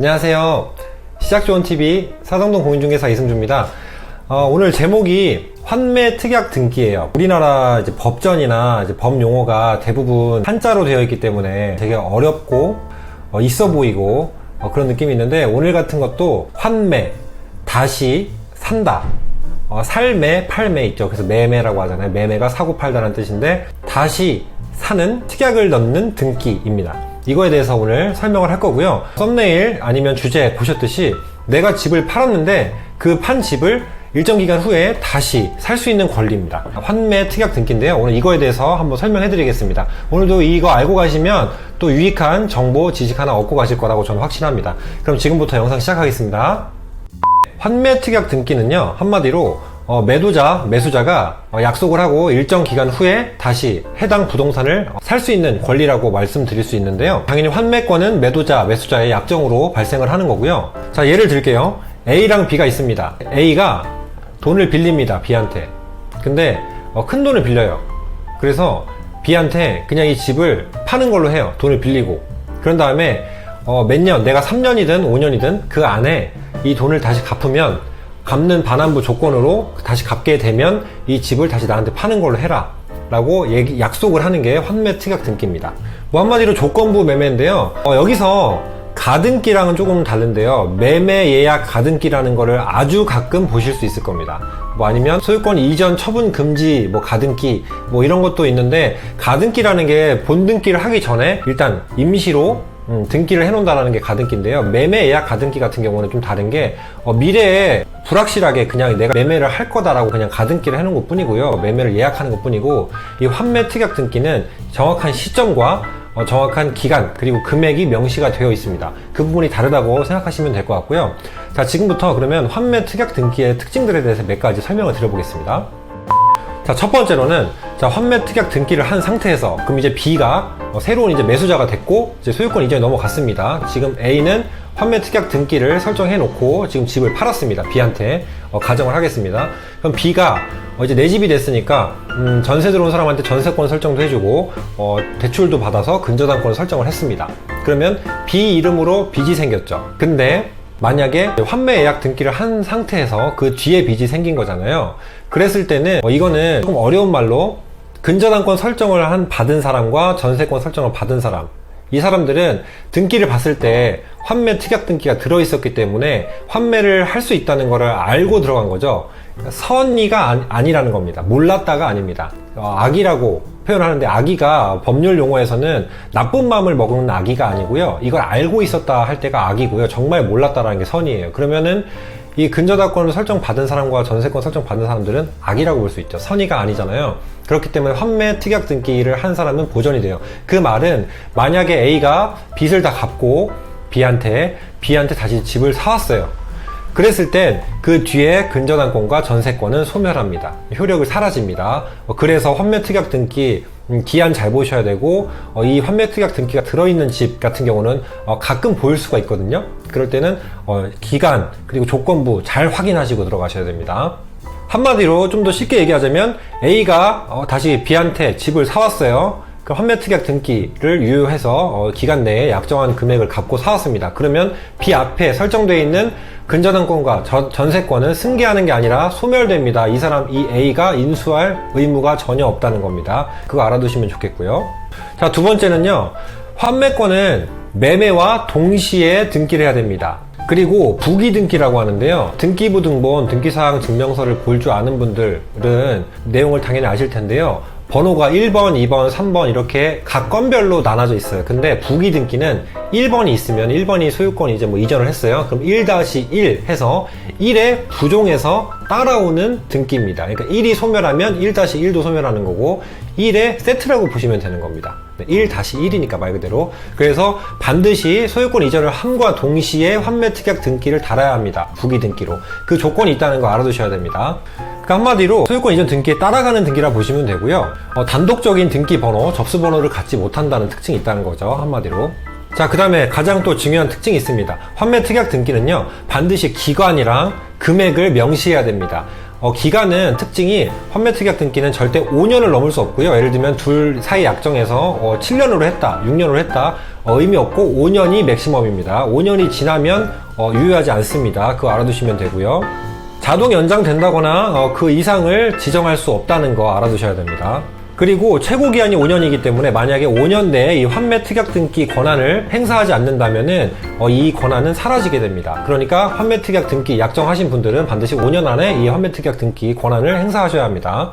안녕하세요. 시작 좋은 TV 사성동 공인중개사 이승주입니다. 어, 오늘 제목이 환매 특약 등기예요. 우리나라 이제 법전이나 이제 법 용어가 대부분 한자로 되어 있기 때문에 되게 어렵고 어, 있어 보이고 어, 그런 느낌이 있는데 오늘 같은 것도 환매 다시 산다. 어, 살매, 팔매 있죠. 그래서 매매라고 하잖아요. 매매가 사고 팔다는 뜻인데 다시 사는 특약을 넣는 등기입니다. 이거에 대해서 오늘 설명을 할 거고요. 썸네일 아니면 주제 보셨듯이 내가 집을 팔았는데 그 판 집을 일정 기간 후에 다시 살 수 있는 권리입니다. 환매 특약 등기인데요. 오늘 이거에 대해서 한번 설명해 드리겠습니다. 오늘도 이거 알고 가시면 또 유익한 정보, 지식 하나 얻고 가실 거라고 저는 확신합니다. 그럼 지금부터 영상 시작하겠습니다. 환매 특약 등기는요 한마디로 어, 매도자 매수자가 어, 약속을 하고 일정 기간 후에 다시 해당 부동산을 살 수 있는 권리라고 말씀드릴 수 있는데요. 당연히 환매권은 매도자 매수자의 약정으로 발생을 하는 거고요. 자 예를 들게요. A랑 B가 있습니다. A가 돈을 빌립니다 B한테. 근데 어, 큰 돈을 빌려요. 그래서 B한테 그냥 이 집을 파는 걸로 해요. 돈을 빌리고. 그런 다음에 어, 몇 년, 내가 3년이든 5년이든 그 안에 이 돈을 다시 갚으면 갚는 반환부 조건으로 다시 갚게 되면 이 집을 다시 나한테 파는 걸로 해라. 라고 얘기, 약속을 하는 게 환매 특약 등기입니다. 뭐 한마디로 조건부 매매인데요. 어, 여기서 가등기랑은 조금 다른데요. 매매 예약 가등기라는 거를 아주 가끔 보실 수 있을 겁니다. 뭐 아니면 소유권 이전 처분 금지 뭐 가등기 뭐 이런 것도 있는데 가등기라는 게 본등기를 하기 전에 일단 임시로 음, 등기를 해놓는다라는 게 가등기인데요. 매매 예약 가등기 같은 경우는 좀 다른 게 어, 미래에 불확실하게 그냥 내가 매매를 할 거다라고 그냥 가등기를 해놓은 것 뿐이고요. 매매를 예약하는 것 뿐이고 이 환매 특약 등기는 정확한 시점과 어, 정확한 기간 그리고 금액이 명시가 되어 있습니다. 그 부분이 다르다고 생각하시면 될 것 같고요. 자 지금부터 그러면 환매 특약 등기의 특징들에 대해서 몇 가지 설명을 드려보겠습니다. 자, 첫 번째로는 자, 환매 특약 등기를 한 상태에서 그럼 이제 B가 어, 새로운 이제 매수자가 됐고 이제 소유권 이전이 넘어갔습니다. 지금 A는 환매 특약 등기를 설정해 놓고 지금 집을 팔았습니다. B한테 어, 가정을 하겠습니다. 그럼 B가 어, 이제 내 집이 됐으니까 음, 전세 들어온 사람한테 전세권 설정도 해주고 어, 대출도 받아서 근저당권 설정을 했습니다. 그러면 B 이름으로 빚이 생겼죠. 근데 만약에 환매 예약 등기를 한 상태에서 그 뒤에 빚이 생긴 거잖아요. 그랬을 때는 어, 이거는 조금 어려운 말로 근저당권 설정을 한 받은 사람과 전세권 설정을 받은 사람 이 사람들은 등기를 봤을 때 환매 특약 등기가 들어있었기 때문에 환매를 할 수 있다는 것을 알고 들어간 거죠. 선의가 아니, 라는 겁니다. 몰랐다가 아닙니다. 어, 악이라고 표현하는데 악의가 법률 용어에서는 나쁜 마음을 먹는 악의가 아니고요. 이걸 알고 있었다 할 때가 악이고요. 정말 몰랐다라는 게 선이에요. 그러면은 이 근저당권을 설정받은 사람과 전세권 설정받은 사람들은 악이라고 볼 수 있죠. 선의가 아니잖아요. 그렇기 때문에 환매 특약 등기를 한 사람은 보전이 돼요. 그 말은 만약에 A가 빚을 다 갚고 B한테 B한테 다시 집을 사왔어요. 그랬을 땐 그 뒤에 근저당권과 전세권은 소멸합니다. 효력을 사라집니다. 어, 그래서 환매 특약 등기 음, 기한 잘 보셔야 되고 어, 이 환매 특약 등기가 들어있는 집 같은 경우는 어, 가끔 보일 수가 있거든요. 그럴 때는 기간 그리고 조건부 잘 확인하시고 들어가셔야 됩니다. 한마디로 좀 더 쉽게 얘기하자면 A가 다시 B한테 집을 사왔어요. 그 환매 특약 등기를 유효해서 기간 내에 약정한 금액을 갚고 사왔습니다. 그러면 B 앞에 설정되어 있는 근저당권과 전세권은 승계하는 게 아니라 소멸됩니다. 이 사람, 이 A가 인수할 의무가 전혀 없다는 겁니다. 그거 알아두시면 좋겠고요. 자, 두 번째는요. 환매권은 매매와 동시에 등기를 해야 됩니다. 그리고 부기 등기라고 하는데요. 등기부 등본, 등기사항 증명서를 볼 줄 아는 분들은 내용을 당연히 아실 텐데요. 번호가 1번, 2번, 3번 이렇게 각 건별로 나눠져 있어요. 근데 부기 등기는 1번이 있으면 1번이 소유권 이제 뭐 이전을 했어요. 그럼 1-1 해서 1에 부종해서 따라오는 등기입니다. 그러니까 1이 소멸하면 1-1도 소멸하는 거고 1에 세트라고 보시면 되는 겁니다. 1-1이니까 말 그대로. 그래서 반드시 소유권 이전을 함과 동시에 환매 특약 등기를 달아야 합니다. 부기 등기로. 그 조건이 있다는 거 알아두셔야 됩니다. 그러니까 한마디로 소유권 이전 등기에 따라가는 등기라 보시면 되고요. 어, 단독적인 등기 번호, 접수 번호를 갖지 못한다는 특징이 있다는 거죠. 한마디로. 자, 그 다음에 가장 또 중요한 특징이 있습니다. 환매 특약 등기는요, 반드시 기관이랑 금액을 명시해야 됩니다. 어, 기간은 특징이 환매 특약 등기는 절대 5년을 넘을 수 없고요. 예를 들면 둘 사이 약정에서 어, 7년으로 했다, 6년으로 했다. 어, 의미 없고 5년이 맥시멈입니다. 5년이 지나면 어, 유효하지 않습니다. 그거 알아두시면 되고요. 자동 연장된다거나 어, 그 이상을 지정할 수 없다는 거 알아두셔야 됩니다. 그리고 최고 기한이 5년이기 때문에 만약에 5년 내에 이 환매 특약 등기 권한을 행사하지 않는다면은 어, 이 권한은 사라지게 됩니다. 그러니까 환매 특약 등기 약정하신 분들은 반드시 5년 안에 이 환매 특약 등기 권한을 행사하셔야 합니다.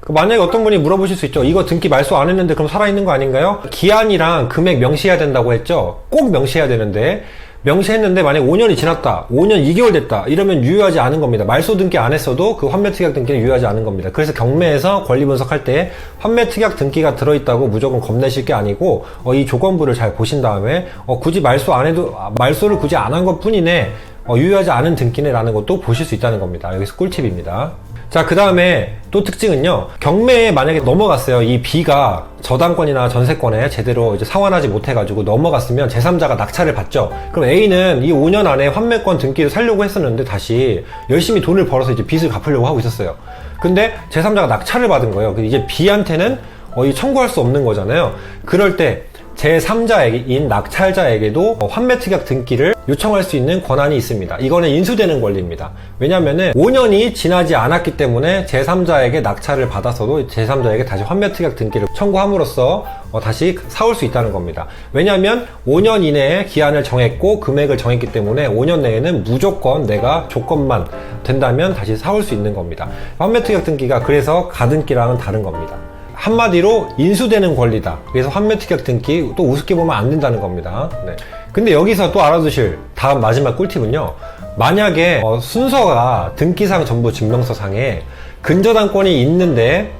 그 만약에 어떤 분이 물어보실 수 있죠. 이거 등기 말소 안 했는데 그럼 살아있는 거 아닌가요? 기한이랑 금액 명시해야 된다고 했죠. 꼭 명시해야 되는데 명시했는데 만약 5년이 지났다. 5년 2개월 됐다. 이러면 유효하지 않은 겁니다. 말소 등기 안 했어도 그 환매 특약 등기는 유효하지 않은 겁니다. 그래서 경매에서 권리 분석할 때 환매 특약 등기가 들어있다고 무조건 겁내실 게 아니고 어, 이 조건부를 잘 보신 다음에 어, 굳이 말소 안 해도 아, 말소를 굳이 안 한 것 뿐이네. 어, 유효하지 않은 등기네라는 것도 보실 수 있다는 겁니다. 여기서 꿀팁입니다. 자, 그 다음에 또 특징은요. 경매에 만약에 넘어갔어요. 이 B가 저당권이나 전세권에 제대로 이제 상환하지 못해가지고 넘어갔으면 제3자가 낙찰을 받죠. 그럼 A는 이 5년 안에 환매권 등기를 살려고 했었는데 다시 열심히 돈을 벌어서 이제 빚을 갚으려고 하고 있었어요. 근데 제3자가 낙찰을 받은 거예요. 이제 B한테는 어, 이 청구할 수 없는 거잖아요. 그럴 때 제3자인 낙찰자에게도 환매 특약 등기를 요청할 수 있는 권한이 있습니다. 이거는 인수되는 권리입니다. 왜냐면은 5년이 지나지 않았기 때문에 제3자에게 낙찰을 받아서도 제3자에게 다시 환매 특약 등기를 청구함으로써 어, 다시 사올 수 있다는 겁니다. 왜냐하면 5년 이내에 기한을 정했고 금액을 정했기 때문에 5년 내에는 무조건 내가 조건만 된다면 다시 사올 수 있는 겁니다. 환매 특약 등기가 그래서 가등기랑은 다른 겁니다. 한마디로 인수되는 권리다. 그래서 환매 특약 등기 또 우습게 보면 안 된다는 겁니다. 네. 근데 여기서 또 알아두실 다음 마지막 꿀팁은요. 만약에 어, 순서가 등기상 전부 증명서상에 근저당권이 있는데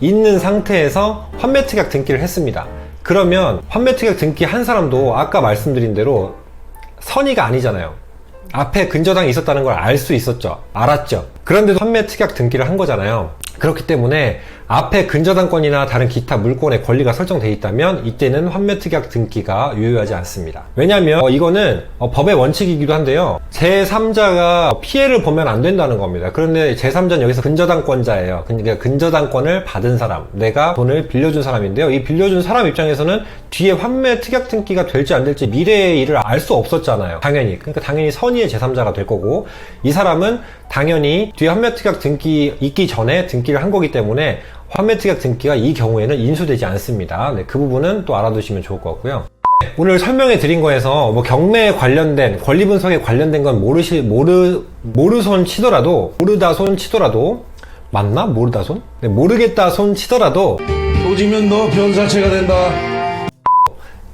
있는 상태에서 환매 특약 등기를 했습니다. 그러면 환매 특약 등기 한 사람도 아까 말씀드린 대로 선의가 아니잖아요. 앞에 근저당이 있었다는 걸 알 수 있었죠. 알았죠. 그런데도 환매 특약 등기를 한 거잖아요. 그렇기 때문에 앞에 근저당권이나 다른 기타 물권의 권리가 설정되어 있다면 이때는 환매 특약 등기가 유효하지 않습니다. 왜냐하면 어, 이거는 어, 법의 원칙이기도 한데요. 제3자가 피해를 보면 안 된다는 겁니다. 그런데 제3자는 여기서 근저당권자예요. 그러니까 근저당권을 받은 사람, 내가 돈을 빌려준 사람인데요. 이 빌려준 사람 입장에서는 뒤에 환매 특약 등기가 될지 안 될지 미래의 일을 알 수 없었잖아요. 당연히. 그러니까 당연히 선의의 제3자가 될 거고 이 사람은 당연히 뒤에 환매 특약 등기 있기 전에 등 기를 한 거기 때문에 환매 특약 등기가 이 경우에는 인수되지 않습니다. 네, 그 부분은 또 알아두시면 좋을 것 같고요. 오늘 설명해 드린 거에서 뭐 경매에 관련된 권리 분석에 관련된 건 모르시 모르 모르손 치더라도 모르다 손 치더라도 맞나 모르다 손? 네, 모르겠다 손 치더라도 도지면 너 변사체가 된다.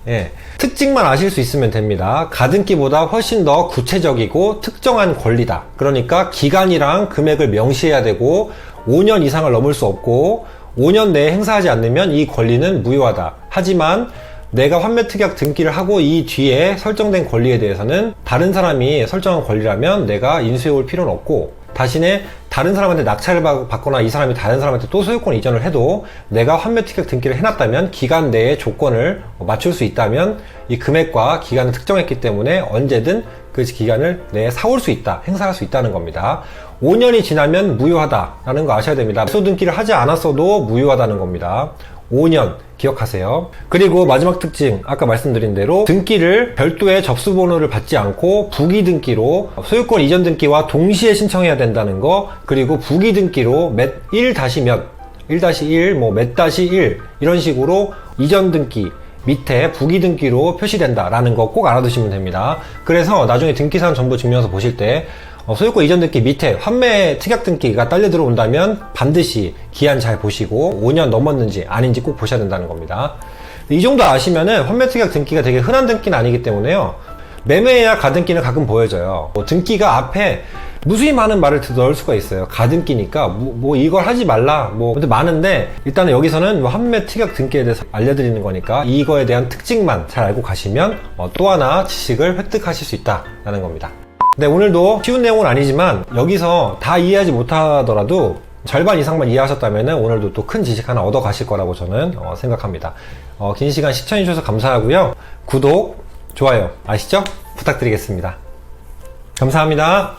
예, 특징만 아실 수 있으면 됩니다. 가등기보다 훨씬 더 구체적이고 특정한 권리다. 그러니까 기간이랑 금액을 명시해야 되고 5년 이상을 넘을 수 없고 5년 내에 행사하지 않으면 이 권리는 무효하다. 하지만 내가 환매 특약 등기를 하고 이 뒤에 설정된 권리에 대해서는 다른 사람이 설정한 권리라면 내가 인수해 올 필요는 없고 대신에 다른 사람한테 낙찰을 받- 받거나 이 사람이 다른 사람한테 또 소유권 이전을 해도 내가 환매 특약 등기를 해놨다면 기간 내에 조건을 맞출 수 있다면 이 금액과 기간을 특정했기 때문에 언제든 그 기간을 내에 사올 수 있다, 행사할 수 있다는 겁니다. 5년이 지나면 무효하다라는 거 아셔야 됩니다. 소등기를 하지 않았어도 무효하다는 겁니다. 5년 기억하세요. 그리고 마지막 특징 아까 말씀드린 대로 등기를 별도의 접수 번호를 받지 않고 부기 등기로 소유권 이전 등기와 동시에 신청해야 된다는 거 그리고 부기 등기로 몇 1 몇 1-1, 뭐몇 다시 1 이런 식으로 이전 등기 밑에 부기 등기로 표시된다라는 거 꼭 알아두시면 됩니다. 그래서 나중에 등기사항 정보 증명서 보실 때 어, 소유권 이전 등기 밑에 환매 특약 등기가 딸려 들어온다면 반드시 기한 잘 보시고 5년 넘었는지 아닌지 꼭 보셔야 된다는 겁니다. 이 정도 아시면은 환매 특약 등기가 되게 흔한 등기는 아니기 때문에요. 매매야 가등기는 가끔 보여져요. 뭐 등기가 앞에 무수히 많은 말을 넣을 수가 있어요. 가등기니까 뭐, 뭐 이걸 하지 말라. 뭐 근데 많은데 일단은 여기서는 뭐 환매 특약 등기에 대해서 알려드리는 거니까 이거에 대한 특징만 잘 알고 가시면 어, 또 하나 지식을 획득하실 수 있다라는 겁니다. 네, 오늘도 쉬운 내용은 아니지만 여기서 다 이해하지 못하더라도 절반 이상만 이해하셨다면 오늘도 또 큰 지식 하나 얻어 가실 거라고 저는 어, 생각합니다. 어, 긴 시간 시청해 주셔서 감사하고요. 구독, 좋아요 아시죠? 부탁드리겠습니다. 감사합니다.